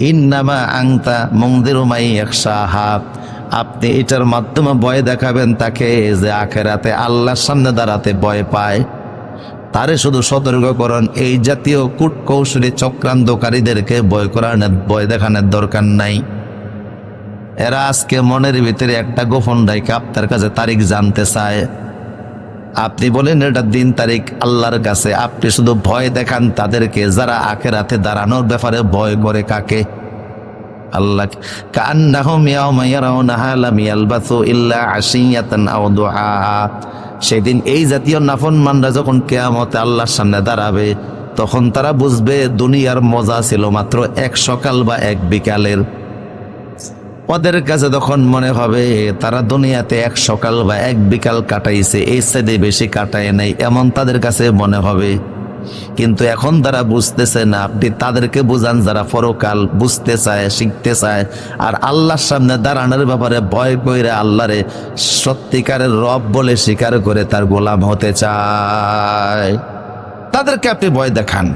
ইন্নামা আংতা মন্দির মাই একসাহা আপনি এটার মাধ্যমে ভয় দেখাবেন তাকে যে আখেরাতে আল্লাহর সামনে দাঁড়াতে ভয় পায়। তারে শুধু সতর্ক করুন, এই জাতীয় কূট কৌশলী চক্রান্তকারীদেরকে ভয় করানোর, ভয় দেখানোর দরকার নাই। এরা আজকে মনের ভিতরে একটা গোপন রেখে আপনার কাছে তারিখ জানতে চায়। আপনি বলেন, এটা দিন তারিখ আল্লাহর কাছে। আপনি শুধু ভয় দেখান তাদেরকে, যারা আখেরাতে দাঁড়ানোর ব্যাপারে ভয় করে কাকে। সেদিন এই জাতীয় নাফরমানরা যখন কিয়ামতে আল্লাহর সামনে দাঁড়াবে, তখন তারা বুঝবে দুনিয়ার মজা ছিল মাত্র এক সকাল বা এক বিকালের। ওদের কাছে তখন মনে হবে তারা দুনিয়াতে এক সকাল বা এক বিকাল কাটাইছে, এই সাইডে বেশি কাটায় নাই, এমন তাদের কাছে মনে হবে। কিন্তু এখন তারা বুঝতেছে না, আপনি তাদেরকে বুঝান যারা পরকাল বুঝতে চায়, শিখতে চায়, আর আল্লাহর সামনে দাঁড়ানোর ব্যাপারে ভয় কইরে আল্লাহরে সত্যিকারের রব বলে স্বীকার করে তার গোলাম হতে চায়। তাদেরকে আপনি ভয় দেখান।